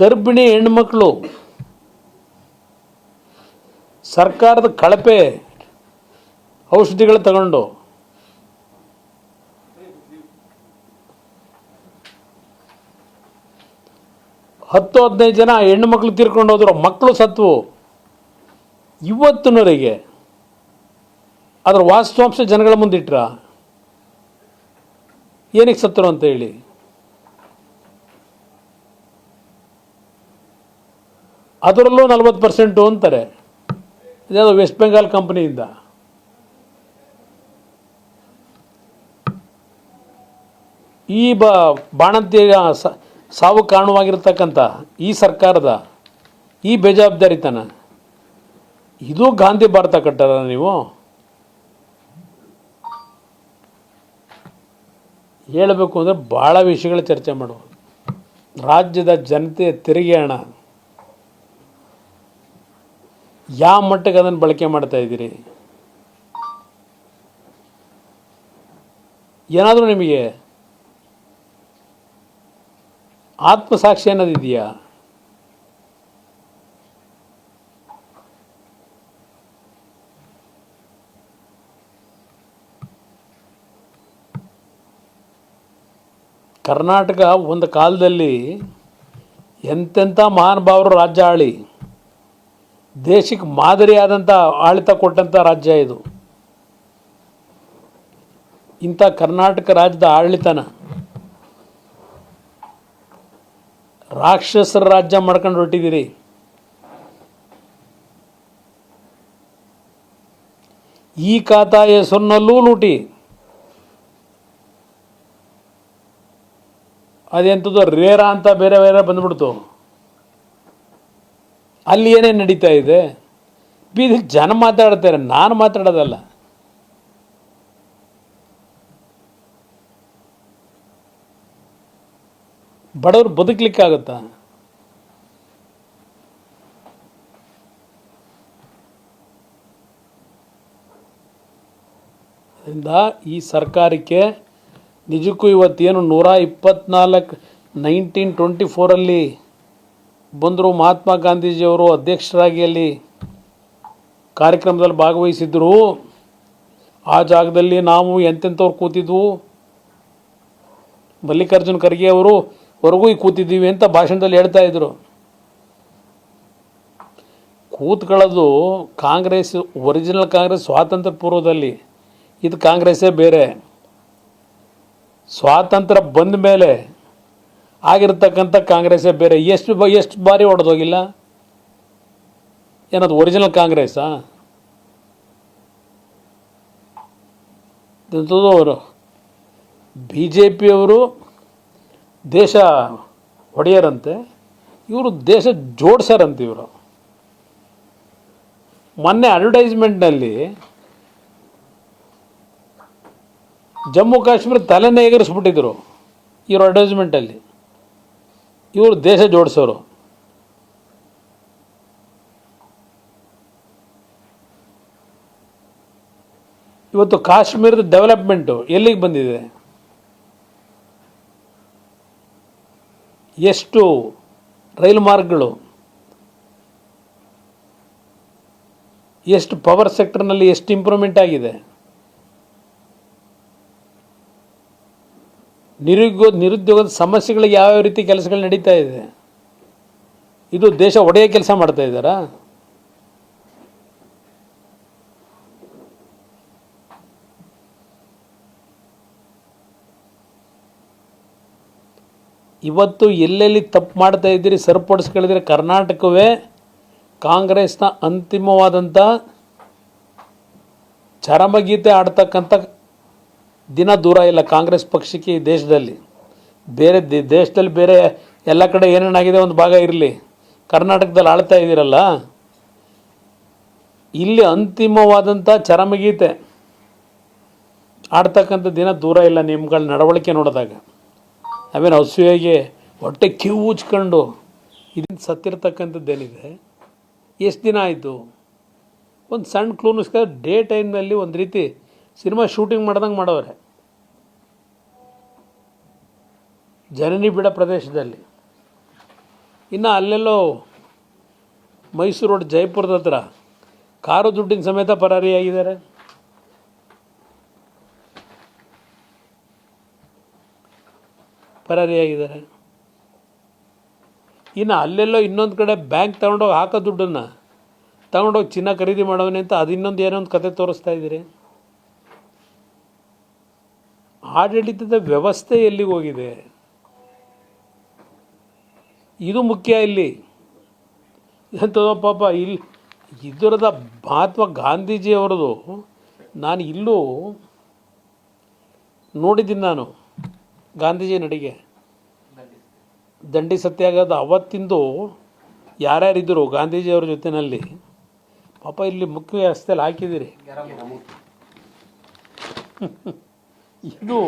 ಗರ್ಭಿಣಿ ಹೆಣ್ಮಕ್ಳು, ಸರ್ಕಾರದ ಕಳಪೆ ಔಷಧಿಗಳು ತಗೊಂಡು, ಹತ್ತು ಹದಿನೈದು ಜನ ಹೆಣ್ಣು ಮಕ್ಕಳು ತೀರ್ಕೊಂಡು ಹೋದ್ರು, ಮಕ್ಕಳು ಸತ್ವು. ಇವತ್ತಿನವರೆಗೆ ಅದರ ವಾಸ್ತವಾಂಶ ಜನಗಳ ಮುಂದಿಟ್ರ. ಏನಕ್ಕೆ ಸತ್ತರು ಅಂತ ಹೇಳಿ. ಅದರಲ್ಲೂ ನಲ್ವತ್ತು ಪರ್ಸೆಂಟು ಅಂತಾರೆ. ಇದ್ಯಾವುದು ವೆಸ್ಟ್ ಬೆಂಗಾಲ್ ಕಂಪ್ನಿಯಿಂದ ಈ ಬ ಬಾಣಂತಿಯ ಸಾವು ಕಾರಣವಾಗಿರ್ತಕ್ಕಂಥ ಈ ಸರ್ಕಾರದ ಈ ಬೇಜವಾಬ್ದಾರಿತನ, ಇದು ಗಾಂಧಿ ಭಾರತ ಕಟ್ಟಾರ ನೀವು? ಹೇಳಬೇಕು ಅಂದರೆ ಭಾಳ ವಿಷಯಗಳ ಚರ್ಚೆ ಮಾಡುವ. ರಾಜ್ಯದ ಜನತೆಯ ತೆರಿಗೆ ಹಣ ಯಾವ ಮಟ್ಟಕ್ಕೆ ಅದನ್ನು ಬಳಕೆ ಮಾಡ್ತಾ ಇದ್ದೀರಿ? ಏನಾದರೂ ನಿಮಗೆ ಆತ್ಮಸಾಕ್ಷಿ ಅನ್ನೋದು ಇದೆಯಾ? ಕರ್ನಾಟಕ ಒಂದು ಕಾಲದಲ್ಲಿ ಎಂತೆಂಥ ಮಹಾನುಭಾವರು ರಾಜ್ಯ ಆಳಿ. ದೇಶಕ್ಕೆ ಮಾದರಿಯಾದಂಥ ಆಳಿತ ಕೊಟ್ಟಂಥ ರಾಜ್ಯ ಇದು. ಇಂಥ ಕರ್ನಾಟಕ ರಾಜ್ಯದ ಆಡಳಿತನ ರಾಕ್ಷಸರ ರಾಜ್ಯ ಮಾಡ್ಕೊಂಡು ಹೊರಟಿದ್ದೀರಿ. ಈ ಖಾತಾ ಹೆಸರಿನಲ್ಲೂ ಲೂಟಿ. ಅದೆಂಥದ್ದು ರೇರ ಅಂತ ಬೇರೆ ಬೇರೆ ಬಂದ್ಬಿಡ್ತು. ಅಲ್ಲಿ ಏನೇನು ನಡೀತಾ ಇದೆ? ಬೀದಿ ಜನ ಮಾತಾಡ್ತಾರೆ, ನಾನು ಮಾತಾಡೋದಲ್ಲ. ಬಡವರು ಬದುಕಲಿಕ್ಕಾಗುತ್ತಾ? ಅದರಿಂದ ಈ ಸರ್ಕಾರಕ್ಕೆ ನಿಜಕ್ಕೂ ಇವತ್ತೇನು ನೂರ ಇಪ್ಪತ್ನಾಲ್ಕು, ನೈನ್ಟೀನ್ ಟ್ವೆಂಟಿ ಫೋರಲ್ಲಿ ಬಂದರು ಮಹಾತ್ಮ ಗಾಂಧೀಜಿಯವರು ಅಧ್ಯಕ್ಷರಾಗಿ ಅಲ್ಲಿ ಕಾರ್ಯಕ್ರಮದಲ್ಲಿ ಭಾಗವಹಿಸಿದ್ರು. ಆ ಜಾಗದಲ್ಲಿ ನಾವು ಎಂತೆಂಥವ್ರು ಕೂತಿದ್ವು? ಮಲ್ಲಿಕಾರ್ಜುನ ಖರ್ಗೆ ಅವರು, ಹೊರಗೂ ಕೂತಿದ್ದೀವಿ ಅಂತ ಭಾಷಣದಲ್ಲಿ ಹೇಳ್ತಾ ಇದ್ರು. ಕೂತ್ಕೊಳ್ಳೋದು ಕಾಂಗ್ರೆಸ್, ಒರಿಜಿನಲ್ ಕಾಂಗ್ರೆಸ್ ಸ್ವಾತಂತ್ರ್ಯ ಪೂರ್ವದಲ್ಲಿ ಇದು ಕಾಂಗ್ರೆಸ್ಸೇ ಬೇರೆ. ಸ್ವಾತಂತ್ರ್ಯ ಬಂದ ಮೇಲೆ ಆಗಿರ್ತಕ್ಕಂಥ ಕಾಂಗ್ರೆಸ್ಸೇ ಬೇರೆ. ಎಷ್ಟು ಬ ಎಷ್ಟು ಬಾರಿ ಹೊಡೆದೋಗಿಲ್ಲ ಏನದು ಒರಿಜಿನಲ್ ಕಾಂಗ್ರೆಸ್ಸಾ? ಅವರು ಬಿ ಜೆ ಪಿಯವರು ದೇಶ ಒಡೆಯರಂತೆ, ಇವರು ದೇಶ ಜೋಡಿಸ್ಯಾರಂತೆ ಇವರು. ಮೊನ್ನೆ ಅಡ್ವರ್ಟೈಸ್ಮೆಂಟ್ನಲ್ಲಿ ಜಮ್ಮು ಕಾಶ್ಮೀರ ತಲೆನೇ ಎಗರಿಸ್ಬಿಟ್ಟಿದ್ರು ಇವರು ಅಡ್ವರ್ಟೈಸ್ಮೆಂಟಲ್ಲಿ ಇವರು ದೇಶ ಜೋಡಿಸೋರು. ಇವತ್ತು ಕಾಶ್ಮೀರದ ಡೆವಲಪ್ಮೆಂಟು ಎಲ್ಲಿಗೆ ಬಂದಿದೆ? ಎಷ್ಟು ರೈಲು ಮಾರ್ಗಗಳು? ಎಷ್ಟು ಪವರ್ ಸೆಕ್ಟರ್ನಲ್ಲಿ ಎಷ್ಟು ಇಂಪ್ರೂವ್ಮೆಂಟ್ ಆಗಿದೆ? ನಿರುದ್ಯೋಗ ನಿರುದ್ಯೋಗದ ಸಮಸ್ಯೆಗಳಿಗೆ ಯಾವ್ಯಾವ ರೀತಿ ಕೆಲಸಗಳು ನಡೀತಾ ಇದೆ? ಇದು ದೇಶ ಒಡೆಯ ಕೆಲಸ ಮಾಡ್ತಾ ಇದ್ದಾರಾ? ಇವತ್ತು ಎಲ್ಲೆಲ್ಲಿ ತಪ್ಪು ಮಾಡ್ತಾ ಇದ್ದೀರಿ, ಸರಿಪಡಿಸ್ಕೊಳ್ಳಿದ್ರೆ ಕರ್ನಾಟಕವೇ ಕಾಂಗ್ರೆಸ್ನ ಅಂತಿಮವಾದಂಥ ಚರಮಗೀತೆ ಆಡ್ತಕ್ಕಂಥ ದಿನ ದೂರ ಇಲ್ಲ ಕಾಂಗ್ರೆಸ್ ಪಕ್ಷಕ್ಕೆ ಈ ದೇಶದಲ್ಲಿ. ಬೇರೆ ದೇಶದಲ್ಲಿ ಬೇರೆ ಎಲ್ಲ ಕಡೆ ಏನೇನಾಗಿದೆ ಒಂದು ಭಾಗ ಇರಲಿ. ಕರ್ನಾಟಕದಲ್ಲಿ ಆಳ್ತಾ ಇದ್ದೀರಲ್ಲ? ಇಲ್ಲಿ ಅಂತಿಮವಾದಂಥ ಚರಮಗೀತೆ. ಆಡ್ತಕ್ಕಂಥ ದಿನ ದೂರ ಇಲ್ಲ ನಿಮ್ಗಳ ನಡವಳಿಕೆ ನೋಡಿದಾಗ. ನಾವೇನು ಹಸುವಿಗೆ ಹೊಟ್ಟೆ ಕಿವು ಉಚ್ಕೊಂಡು ಇದನ್ನು ಸತ್ತಿರ್ತಕ್ಕಂಥದ್ದೇನಿದೆ? ಎಷ್ಟು ದಿನ ಆಯಿತು? ಒಂದು ಸಣ್ಣ ಕ್ಲೂನಿಸ್ಕ ಡೇ ಟೈಮ್ನಲ್ಲಿ ಒಂದು ರೀತಿ ಸಿನಿಮಾ ಶೂಟಿಂಗ್ ಮಾಡ್ದಂಗೆ ಮಾಡವ್ರೆ. ಜನನಿ ಬಿಡ ಪ್ರದೇಶದಲ್ಲಿ. ಇನ್ನು ಅಲ್ಲೆಲ್ಲೋ ಮೈಸೂರು ರೋಡ್ ಜೈಪುರದ ಹತ್ರ ಕಾರು ದುಡ್ಡಿನ ಸಮೇತ ಪರಾರಿಯಾಗಿದ್ದಾರೆ ಪರಾರಿಯಾಗಿದ್ದಾರೆ ಇನ್ನು ಅಲ್ಲೆಲ್ಲೋ ಇನ್ನೊಂದು ಕಡೆ ಬ್ಯಾಂಕ್ ತಗೊಂಡೋಗಿ ಹಾಕೋ ದುಡ್ಡನ್ನು ತಗೊಂಡೋಗಿ ಚಿನ್ನ ಖರೀದಿ ಮಾಡೋವನೆ ಅಂತ ಅದು ಇನ್ನೊಂದು ಏನೋ ಒಂದು ಕತೆ ತೋರಿಸ್ತಾ ಇದ್ದೀರಿ. ಆಡಳಿತದ ವ್ಯವಸ್ಥೆ ಎಲ್ಲಿಗೆ ಹೋಗಿದೆ? ಇದು ಮುಖ್ಯ ಇಲ್ಲಿ. ಎಂಥದೋ ಪಾಪ ಇಲ್ಲಿ ಇದರದ ಮಹಾತ್ಮ ಗಾಂಧೀಜಿಯವರದು ನಾನು ಇಲ್ಲೂ ನೋಡಿದ್ದೀನಿ ನಾನು ಗಾಂಧೀಜಿ ನಡಿಗೆ. ದಂಡಿ ಸತ್ಯಾಗ್ರಹದ ಅವತ್ತಿಂದು ಯಾರ್ಯಾರಿದ್ದರು ಗಾಂಧೀಜಿಯವ್ರ ಜೊತೆಯಲ್ಲಿ ಪಾಪ ಇಲ್ಲಿ ಮುಖ್ಯ ವ್ಯವಸ್ಥೆಯಲ್ಲಿ ಹಾಕಿದ್ದೀರಿ. ಇದು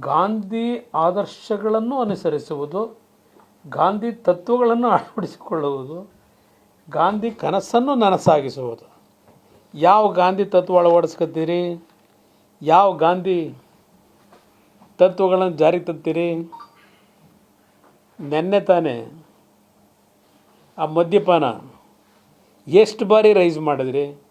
ಗಾಂಧಿ ಆದರ್ಶಗಳನ್ನು ಅನುಸರಿಸುವುದು, ಗಾಂಧಿ ತತ್ವಗಳನ್ನು ಅಳವಡಿಸಿಕೊಳ್ಳುವುದು, ಗಾಂಧಿ ಕನಸನ್ನು ನನಸಾಗಿಸುವುದು. ಯಾವ ಗಾಂಧಿ ತತ್ವ ಅಳವಡಿಸ್ಕೊತೀರಿ? ಯಾವ ಗಾಂಧಿ ತತ್ವಗಳನ್ನು ಜಾರಿಗೆ ತರ್ತೀರಿ? ನೆನ್ನೆ ತಾನೇ ಆ ಮದ್ಯಪಾನ ಎಷ್ಟು ಬಾರಿ ರೈಸ್ ಮಾಡಿದ್ರಿ?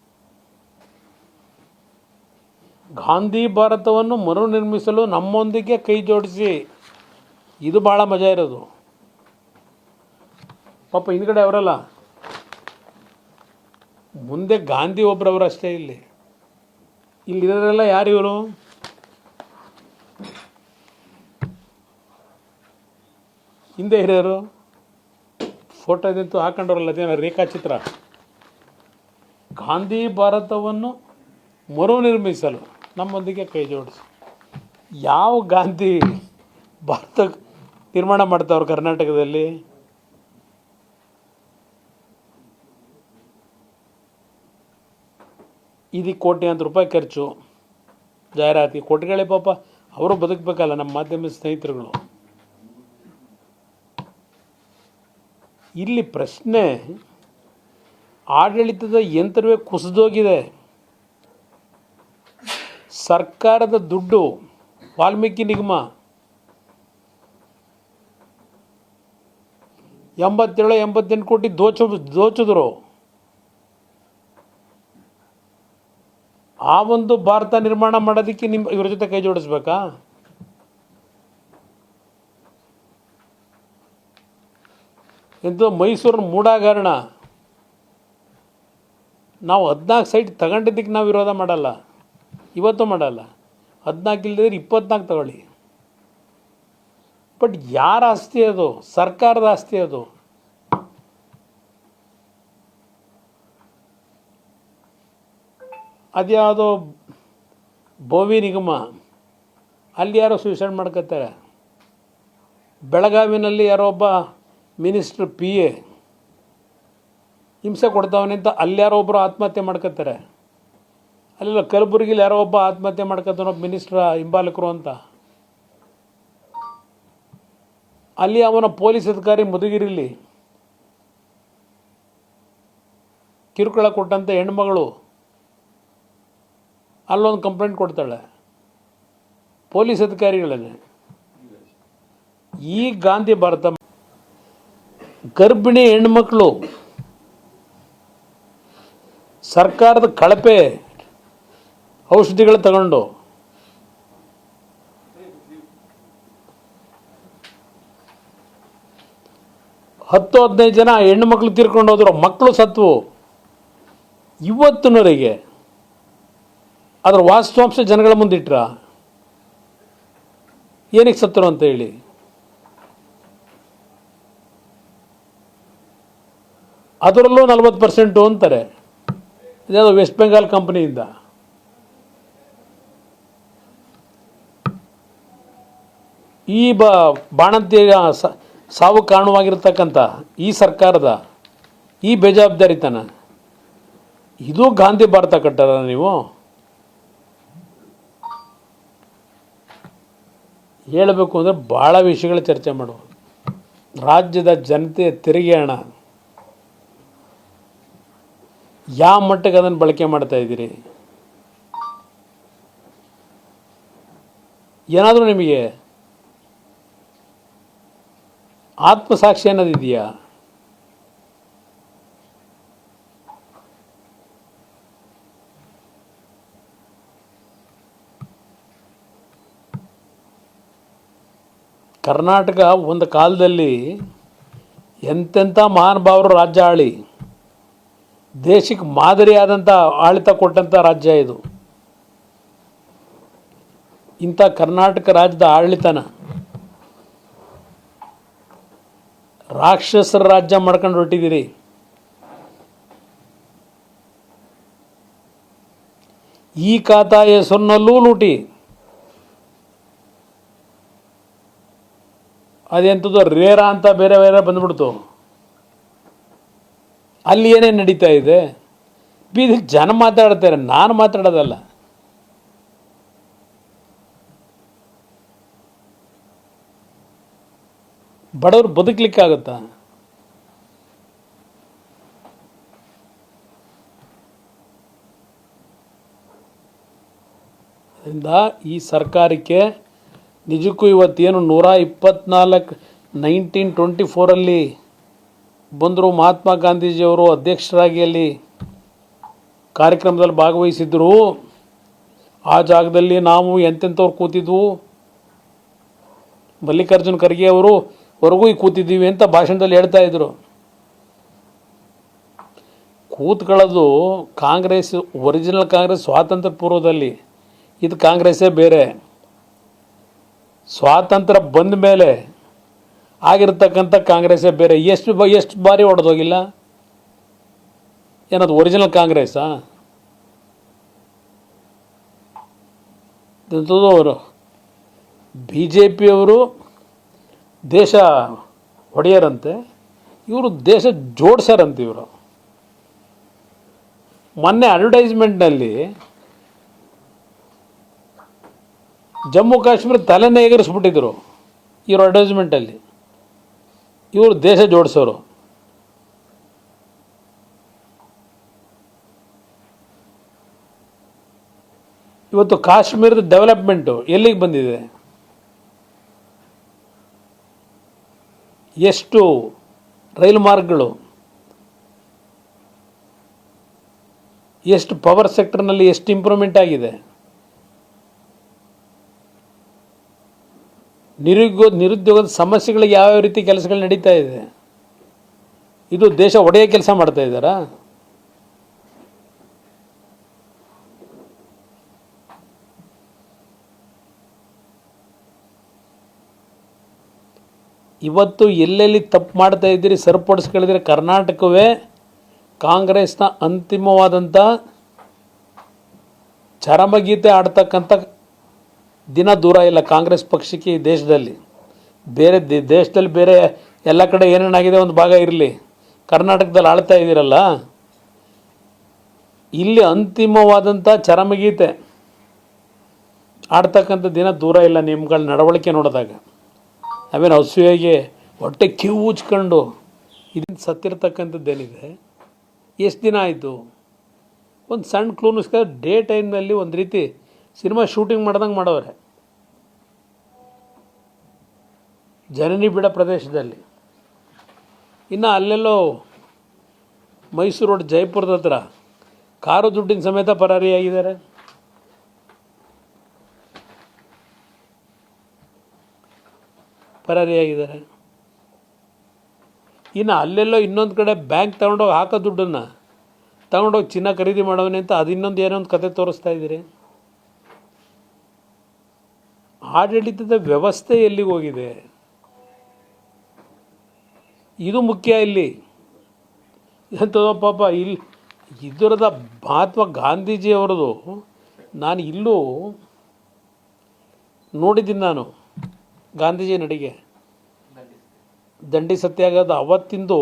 ಗಾಂಧಿ ಭಾರತವನ್ನು ಮರುನಿರ್ಮಿಸಲು ನಮ್ಮೊಂದಿಗೆ ಕೈ ಜೋಡಿಸಿ. ಇದು ಭಾಳ ಮಜಾ ಇರೋದು. ಪಾಪ ಹಿಂದ್ಗಡೆ ಅವರಲ್ಲ. ಮುಂದೆ ಗಾಂಧಿ ಒಬ್ಬರವರು ಅಷ್ಟೇ ಇಲ್ಲಿ. ಇಲ್ಲಿರೋರೆಲ್ಲ ಯಾರು ಇವರು? ಹಿಂದೆ ಹಿರಿಯರು. ಫೋಟೋ ಇದಂತೂ ಹಾಕೊಂಡವ್ರಲ್ಲ, ಅದೇನೋ ರೇಖಾಚಿತ್ರ ಗಾಂಧಿ ಭಾರತವನ್ನು ಮರುನಿರ್ಮಿಸಲು. ನಮ್ಮೊಂದಿಗೆ ಕೈ ಜೋಡಿಸಿ. ಯಾವ ಗಾಂಧಿ ಭಾರತ ನಿರ್ಮಾಣ ಮಾಡ್ತಾವ್ರು ಕರ್ನಾಟಕದಲ್ಲಿ? ಇದಕ್ಕೆ ಅಂತ ರೂಪಾಯಿ ಖರ್ಚು. ಜಾಹೀರಾತಿ ಕೋಟಿಗಳೇ ಪಾಪ. ಅವರು ಬದುಕಬೇಕಲ್ಲ ನಮ್ಮ ಮಾಧ್ಯಮ ಸ್ನೇಹಿತರುಗಳು. ಇಲ್ಲಿ ಪ್ರಶ್ನೆ, ಆಡಳಿತದ ಯಂತ್ರವೇ ಕುಸಿದೋಗಿದೆ. ಸರ್ಕಾರದ ದುಡ್ಡು, ವಾಲ್ಮೀಕಿ ನಿಗಮ ಎಂಬತ್ತೇಳು, ಎಂಬತ್ತೆಂಟು ಕೋಟಿ ದೋಚು, ದೋಚಿದ್ರು. ಆ ಒಂದು ಭಾರತ ನಿರ್ಮಾಣ ಮಾಡೋದಕ್ಕೆ ನಿಮ್ಮ ಇವ್ರ ಜೊತೆ ಕೈ ಜೋಡಿಸ್ಬೇಕಾ? ಇದು ಮೈಸೂರಿನ ಮೂಡಾಗರಣ ನಾವು ಹದಿನಾಲ್ಕು ಸೈಟ್ ತಗೊಂಡಿದ್ದಕ್ಕೆ ನಾವು ವಿರೋಧ ಮಾಡಲ್ಲ. ಇವತ್ತು ಮಾಡಲ್ಲ. ಹದಿನಾಲ್ಕು ಇಲ್ಲದಿದ್ರೆ ಇಪ್ಪತ್ನಾಲ್ಕು ತಗೊಳ್ಳಿ. ಬಟ್ ಯಾರ ಆಸ್ತಿ ಅದು? ಸರ್ಕಾರದ ಆಸ್ತಿ ಅದು. ಅದ್ಯಾವುದೋ ಬೋವಿ ನಿಗಮ, ಅಲ್ಲಿ ಯಾರೋ ಸೂಸೈಡ್ ಮಾಡ್ಕೋತಾರೆ ಬೆಳಗಾವಿನಲ್ಲಿ ಯಾರೋ ಒಬ್ಬ ಮಿನಿಸ್ಟ್ರ್ ಪಿ ಎ, ಹಿಂಸೆ ಕೊಡ್ತಾವನೆ ಅಂತ ಅಲ್ಲಿ ಯಾರೋ ಒಬ್ಬರು ಆತ್ಮಹತ್ಯೆ ಮಾಡ್ಕೋತಾರೆ ಅಲ್ಲೆಲ್ಲ ಕಲಬುರಗಿಲಿ ಯಾರೋ ಒಬ್ಬ ಆತ್ಮಹತ್ಯೆ ಮಾಡ್ಕೊತಾನೋ ಮಿನಿಸ್ಟ್ರ ಹಿಂಬಾಲಕರು ಅಂತ. ಅಲ್ಲಿ ಅವನ ಪೊಲೀಸ್ ಅಧಿಕಾರಿ ಮಧುಗಿರಿಲಿ ಕಿರುಕುಳ ಕೊಟ್ಟಂಥ ಹೆಣ್ಮಗಳು. ಅಲ್ಲೊಂದು ಕಂಪ್ಲೇಂಟ್ ಕೊಡ್ತಾಳೆ. ಪೊಲೀಸ್ ಅಧಿಕಾರಿಗಳಲ್ಲಿ ಈ ಗಾಂಧಿ ಭಾರತ ಗರ್ಭಿಣಿ ಹೆಣ್ಮಕ್ಳು. ಸರ್ಕಾರದ ಕಳಪೆ ಔಷಧಿಗಳು ತಗೊಂಡು. ಹತ್ತು, ಹದಿನೈದು ಜನ ಹೆಣ್ಣು ತೀರ್ಕೊಂಡು ಹೋದ್ರು ಮಕ್ಕಳು ಸತ್ವು. ಇವತ್ತಿನವರೆಗೆ ಅದರ ವಾಸ್ತವಾಂಶ ಜನಗಳ ಮುಂದಿಟ್ರ ಏನಕ್ಕೆ ಸತ್ತರು ಅಂತ ಹೇಳಿ. ಅದರಲ್ಲೂ ನಲ್ವತ್ತು ಪರ್ಸೆಂಟು ಅಂತಾರೆ. ಇದ್ಯಾವುದೋ ವೆಸ್ಟ್ ಬೆಂಗಾಲ್ ಕಂಪ್ನಿಯಿಂದ ಈ ಬ ಬಾಣಂತಿಯ ಸಾವು ಕಾರಣವಾಗಿರ್ತಕ್ಕಂಥ ಈ ಸರ್ಕಾರದ ಈ ಬೇಜವಾಬ್ದಾರಿತನ, ಇದು ಗಾಂಧಿ ಭಾರತ ಕಟ್ಟಾರ ನೀವು? ಹೇಳಬೇಕು ಅಂದರೆ ಭಾಳ ವಿಷಯಗಳ ಚರ್ಚೆ ಮಾಡುವ. ರಾಜ್ಯದ ಜನತೆಯ ತೆರಿಗೆ ಹಣ. ಯಾವ ಮಟ್ಟಕ್ಕೆ ಅದನ್ನು ಬಳಕೆ ಮಾಡ್ತಾ ಇದ್ದೀರಿ? ಏನಾದರೂ ನಿಮಗೆ ಆತ್ಮಸಾಕ್ಷಿ ಅನ್ನೋದಿದೆಯಾ? ಕರ್ನಾಟಕ ಒಂದು ಕಾಲದಲ್ಲಿ ಎಂತೆಂಥ ಮಹಾನುಭಾವರು ರಾಜ್ಯ ಆಳಿ, ದೇಶಕ್ಕೆ ಮಾದರಿಯಾದಂಥ ಆಳಿತ ಕೊಟ್ಟಂಥ ರಾಜ್ಯ ಇದು. ಇಂಥ ಕರ್ನಾಟಕ ರಾಜ್ಯದ ಆಡಳಿತನ ರಾಕ್ಷಸರ ರಾಜ್ಯ ಮಾಡ್ಕೊಂಡು ಹೊರಟಿದ್ದೀರಿ. ಈ ಖಾತಾ ಹೆಸರಿನಲ್ಲೂ ಲೂಟಿ ಅದೆಂಥದ್ದು? ರೇರ ಅಂತ ಬೇರೆ ಬೇರೆ ಬಂದ್ಬಿಡ್ತು. ಅಲ್ಲಿ ಏನೇನು ನಡೀತಾ ಇದೆ? ಬೀದಿ ಜನ ಮಾತಾಡ್ತಾರೆ, ನಾನು ಮಾತಾಡೋದಲ್ಲ. ಬಡವರು ಬದುಕಲಿಕ್ಕಾಗತ್ತಾ? ಅದರಿಂದ ಈ ಸರ್ಕಾರಕ್ಕೆ ನಿಜಕ್ಕೂ ಇವತ್ತೇನು ನೂರ ಇಪ್ಪತ್ನಾಲ್ಕು ನೈನ್ಟೀನ್ ಟ್ವೆಂಟಿ ಫೋರಲ್ಲಿ ಬಂದರು ಮಹಾತ್ಮ ಗಾಂಧೀಜಿಯವರು ಅಧ್ಯಕ್ಷರಾಗಿ ಅಲ್ಲಿ ಕಾರ್ಯಕ್ರಮದಲ್ಲಿ ಭಾಗವಹಿಸಿದ್ರು. ಆ ಜಾಗದಲ್ಲಿ ನಾವು ಎಂತೆಂಥವ್ರು ಕೂತಿದ್ವು? ಮಲ್ಲಿಕಾರ್ಜುನ್ ಖರ್ಗೆ ಅವರು ಈಗ ಕೂತಿದ್ದೀವಿ ಅಂತ ಭಾಷಣದಲ್ಲಿ ಹೇಳ್ತಾ ಇದ್ರು. ಕೂತ್ಕೊಳ್ಳೋದು ಕಾಂಗ್ರೆಸ್, ಒರಿಜಿನಲ್ ಕಾಂಗ್ರೆಸ್ ಸ್ವಾತಂತ್ರ್ಯ ಪೂರ್ವದಲ್ಲಿ. ಇದು ಕಾಂಗ್ರೆಸ್ಸೇ ಬೇರೆ. ಸ್ವಾತಂತ್ರ್ಯ ಬಂದ ಮೇಲೆ ಆಗಿರ್ತಕ್ಕಂಥ ಕಾಂಗ್ರೆಸ್ಸೇ ಬೇರೆ. ಎಷ್ಟು ಎಷ್ಟು ಬಾರಿ ಹೊಡೆದೋಗಿಲ್ಲ ಏನದು, ಒರಿಜಿನಲ್ ಕಾಂಗ್ರೆಸ್ಸಾ? ಅವರು. ಬಿ ಜೆ ಪಿಯವರು ದೇಶ ಒಡೆಯರಂತೆ, ಇವರು ದೇಶ ಜೋಡಿಸ್ಯಾರಂತೆ ಇವರು. ಮೊನ್ನೆ ಅಡ್ವರ್ಟೈಸ್ಮೆಂಟ್ನಲ್ಲಿ ಜಮ್ಮು ಕಾಶ್ಮೀರ ತಲೆನೇ ಎಗರಿಸ್ಬಿಟ್ಟಿದ್ರು ಇವರು ಅಡ್ವರ್ಟೈಸ್ಮೆಂಟಲ್ಲಿ ಇವರು ದೇಶ ಜೋಡಿಸೋರು. ಇವತ್ತು ಕಾಶ್ಮೀರದ ಡೆವಲಪ್ಮೆಂಟು ಎಲ್ಲಿಗೆ ಬಂದಿದೆ? ಎಷ್ಟು ರೈಲು ಮಾರ್ಗಗಳು, ಎಷ್ಟು ಪವರ್ ಸೆಕ್ಟರ್ನಲ್ಲಿ ಎಷ್ಟು ಇಂಪ್ರೂವ್ಮೆಂಟ್ ಆಗಿದೆ ನಿರುದ್ಯೋಗ ನಿರುದ್ಯೋಗದ ಸಮಸ್ಯೆಗಳಿಗೆ ಯಾವ್ಯಾವ ರೀತಿ ಕೆಲಸಗಳು ನಡೀತಾ ಇದೆ, ಇದು ದೇಶ ಒಡೆಯ ಕೆಲಸ ಮಾಡ್ತಾ ಇದ್ದಾರಾ? ಇವತ್ತು ಎಲ್ಲೆಲ್ಲಿ ತಪ್ಪು ಮಾಡ್ತಾ ಇದ್ದೀರಿ ಸರಿಪಡಿಸ್ಕೊಳ್ಳಿದ್ರೆ ಕರ್ನಾಟಕವೇ ಕಾಂಗ್ರೆಸ್ನ ಅಂತಿಮವಾದಂಥ ಚರಮಗೀತೆ ಆಡ್ತಕ್ಕಂಥ ದಿನ ದೂರ ಇಲ್ಲ ಕಾಂಗ್ರೆಸ್ ಪಕ್ಷಕ್ಕೆ ಈ ದೇಶದಲ್ಲಿ. ಬೇರೆ ದೇಶದಲ್ಲಿ ಬೇರೆ ಎಲ್ಲ ಕಡೆ ಏನೇನಾಗಿದೆ ಒಂದು ಭಾಗ ಇರಲಿ. ಕರ್ನಾಟಕದಲ್ಲಿ ಆಳ್ತಾ ಇದ್ದೀರಲ್ಲ? ಇಲ್ಲಿ ಅಂತಿಮವಾದಂಥ ಚರಮಗೀತೆ ಆಡ್ತಕ್ಕಂಥ ದಿನ ದೂರ ಇಲ್ಲ ನಿಮ್ಗಳ ನಡವಳಿಕೆ ನೋಡಿದಾಗ. ನಾವೇನು ಹಸುವೆಗೆ ಹೊಟ್ಟೆ ಕಿವು ಉಚ್ಕೊಂಡು ಇದನ್ನು ಸತ್ತಿರ್ತಕ್ಕಂಥದ್ದೇನಿದೆ, ಎಷ್ಟು ದಿನ ಆಯಿತು? ಒಂದು ಸಣ್ಣ ಕ್ಲೂನಿಸ್ಕ ಡೇ ಟೈಮ್ನಲ್ಲಿ ಒಂದು ರೀತಿ ಸಿನಿಮಾ ಶೂಟಿಂಗ್ ಮಾಡ್ದಂಗೆ ಮಾಡೋರೆ ಜನನಿ ಬಿಡ ಪ್ರದೇಶದಲ್ಲಿ. ಇನ್ನು ಅಲ್ಲೆಲ್ಲೋ ಮೈಸೂರು ರೋಡ್ ಜೈಪುರದ ಹತ್ರ ಕಾರು ದುಡ್ಡಿನ ಸಮೇತ ಪರಾರಿಯಾಗಿದ್ದಾರೆ. ಪರಾರಿಯಾಗಿದ್ದಾರೆ ಇನ್ನು ಅಲ್ಲೆಲ್ಲೋ ಇನ್ನೊಂದು ಕಡೆ ಬ್ಯಾಂಕ್ ತಗೊಂಡೋಗಿ ಹಾಕೋ ದುಡ್ಡನ್ನು ತಗೊಂಡೋಗಿ ಚಿನ್ನ ಖರೀದಿ ಮಾಡೋವನೆ ಅಂತ ಅದು ಇನ್ನೊಂದು ಏನೋ ಒಂದು ಕತೆ ತೋರಿಸ್ತಾ ಇದ್ದೀರಿ. ಆಡಳಿತದ ವ್ಯವಸ್ಥೆ ಎಲ್ಲಿಗೆ ಹೋಗಿದೆ? ಇದು ಮುಖ್ಯ ಇಲ್ಲಿ. ಎಂಥದೋ ಪಾಪ ಇಲ್ಲಿ ಇದರದ ಮಹಾತ್ಮ ಗಾಂಧೀಜಿಯವರದು ನಾನು ಇಲ್ಲೂ ನೋಡಿದ್ದೀನಿ ನಾನು. ಗಾಂಧೀಜಿ ನಡಿಗೆ? ದಂಡಿ ಸತ್ಯಾಗ್ರಹದ ಅವತ್ತಿಂದು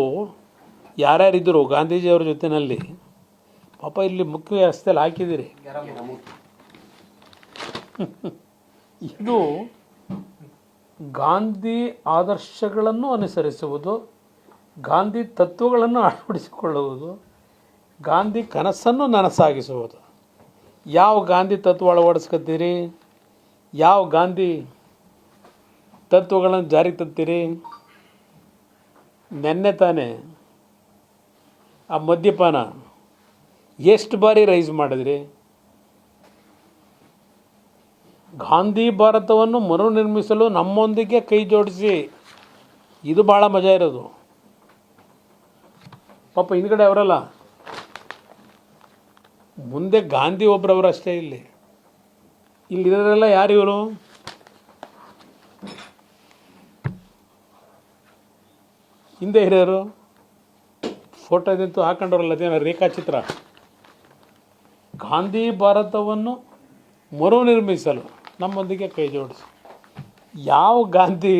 ಯಾರ್ಯಾರಿದ್ದರು ಗಾಂಧೀಜಿಯವ್ರ ಜೊತೆಯಲ್ಲಿ ಪಾಪ ಇಲ್ಲಿ ಮುಖ್ಯ ವ್ಯವಸ್ಥೆಯಲ್ಲಿ ಹಾಕಿದ್ದೀರಿ. ಇದು ಗಾಂಧಿ ಆದರ್ಶಗಳನ್ನು ಅನುಸರಿಸುವುದು, ಗಾಂಧಿ ತತ್ವಗಳನ್ನು ಅಳವಡಿಸಿಕೊಳ್ಳುವುದು, ಗಾಂಧಿ ಕನಸನ್ನು ನನಸಾಗಿಸುವುದು. ಯಾವ ಗಾಂಧಿ ತತ್ವ ಅಳವಡಿಸ್ಕೊತೀರಿ? ಯಾವ ಗಾಂಧಿ ತತ್ವಗಳನ್ನು ಜಾರಿಗೆ ತಂತೀರಿ? ನೆನ್ನೆ ತಾನೇ ಆ ಮದ್ಯಪಾನ ಎಷ್ಟು ಬಾರಿ ರೈಸ್ ಮಾಡಿದ್ರಿ? ಗಾಂಧಿ ಭಾರತವನ್ನು ಮರುನಿರ್ಮಿಸಲು ನಮ್ಮೊಂದಿಗೆ ಕೈ ಜೋಡಿಸಿ. ಇದು ಭಾಳ ಮಜಾ ಇರೋದು. ಪಾಪ ಹಿಂದ್ಗಡೆ ಅವರಲ್ಲ. ಮುಂದೆ ಗಾಂಧಿ ಒಬ್ಬರವರಷ್ಟೇ ಇಲ್ಲಿ. ಇಲ್ಲಿರೋರೆಲ್ಲ ಯಾರು ಹಿಂದೆ ಹಿರಿಯರು ಫೋಟೋ ಇದಂತೂ ಹಾಕೊಂಡವ್ರಲ್ಲ, ಅದೇನೋ ರೇಖಾಚಿತ್ರ ಗಾಂಧಿ ಭಾರತವನ್ನು ಮರುನಿರ್ಮಿಸಲು ನಮ್ಮೊಂದಿಗೆ ಕೈ ಜೋಡಿಸಿ. ಯಾವ ಗಾಂಧಿ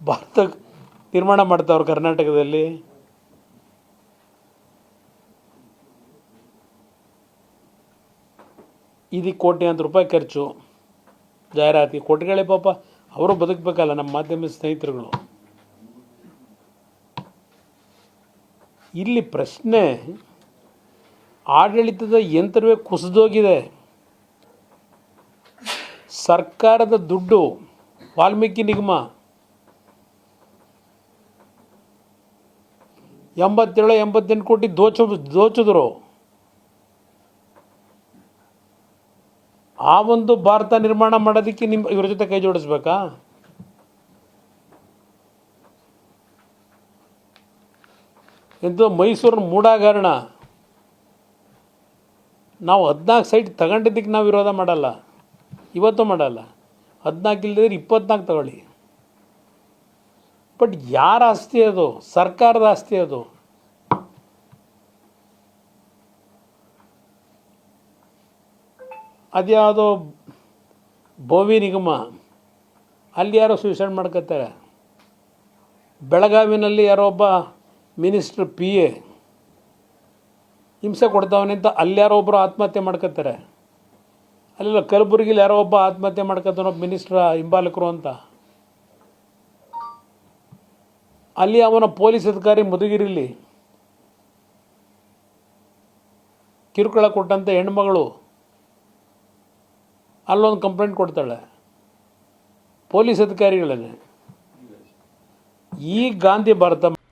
ಭಾರತ ನಿರ್ಮಾಣ ಮಾಡ್ತಾವ್ರು ಕರ್ನಾಟಕದಲ್ಲಿ? ಇದೇ ಕೋಟಿ ಅಂತ ರೂಪಾಯಿ ಖರ್ಚು, ಜಾಹೀರಾತಿ, ಕೋಟಿಗಳೇ ಪಾಪ, ಅವರು ಬದುಕಬೇಕಲ್ಲ ನಮ್ಮ ಮಾಧ್ಯಮ ಸ್ನೇಹಿತರುಗಳು. ಇಲ್ಲಿ ಪ್ರಶ್ನೆ, ಆಡಳಿತದ ಯಂತ್ರವೇ ಕುಸಿದೋಗಿದೆ. ಸರ್ಕಾರದ ದುಡ್ಡು, ವಾಲ್ಮೀಕಿ ನಿಗಮ, ಎಂಬತ್ತೇಳು, ಎಂಬತ್ತೆಂಟು ಕೋಟಿ ದೋಚ, ದೋಚಿದ್ರು. ಆ ಒಂದು ಭಾರತ ನಿರ್ಮಾಣ ಮಾಡೋದಕ್ಕೆ ನಿಮ್ಮ ಇವ್ರ ಜೊತೆ ಕೈ ಜೋಡಿಸ್ಬೇಕಾ? ಎಂತೂ ಮೈಸೂರಿನ ಮೂಡಾಗರಣ ನಾವು ಹದಿನಾಲ್ಕು ಸೈಟ್ ತಗೊಂಡಿದ್ದಕ್ಕೆ ನಾವು ವಿರೋಧ ಮಾಡಲ್ಲ. ಇವತ್ತು ಮಾಡಲ್ಲ. ಹದಿನಾಲ್ಕು ಇಲ್ಲದಿದ್ರೆ ಇಪ್ಪತ್ನಾಲ್ಕು ತಗೊಳ್ಳಿ. ಬಟ್ ಯಾರ ಆಸ್ತಿ ಅದು? ಸರ್ಕಾರದ ಆಸ್ತಿ ಅದು. ಅದ್ಯಾವುದೋ ಬೋವಿ ನಿಗಮ. ಅಲ್ಲಿ ಯಾರೋ ಸೂಸೈಡ್ ಮಾಡ್ಕೋತಾರೆ ಬೆಳಗಾವಿನಲ್ಲಿ ಯಾರೋ ಒಬ್ಬ ಮಿನಿಸ್ಟ್ರ್ ಪಿ ಎ, ಹಿಂಸೆ ಕೊಡ್ತಾವನೆ ಅಂತ ಅಲ್ಲಿ ಯಾರೋ ಒಬ್ಬರು ಆತ್ಮಹತ್ಯೆ ಮಾಡ್ಕೋತಾರೆ ಅಲ್ಲೆಲ್ಲ ಕಲಬುರಗಿಲಿ ಯಾರೋ ಒಬ್ಬ ಆತ್ಮಹತ್ಯೆ ಮಾಡ್ಕೊತಾನೆ ಮಿನಿಸ್ಟ್ರ ಹಿಂಬಾಲಕರು ಅಂತ. ಅಲ್ಲಿ ಅವನ ಪೊಲೀಸ್ ಅಧಿಕಾರಿ ಮಧುಗಿರಿಲಿ ಕಿರುಕುಳ ಕೊಟ್ಟಂಥ ಹೆಣ್ಮಗಳು ಅಲ್ಲೊಂದು ಕಂಪ್ಲೇಂಟ್ ಕೊಡ್ತಾಳೆ. ಪೊಲೀಸ್ ಅಧಿಕಾರಿಗಳನ್ನೇ ಈ ಗಾಂಧಿ ಭಾರತ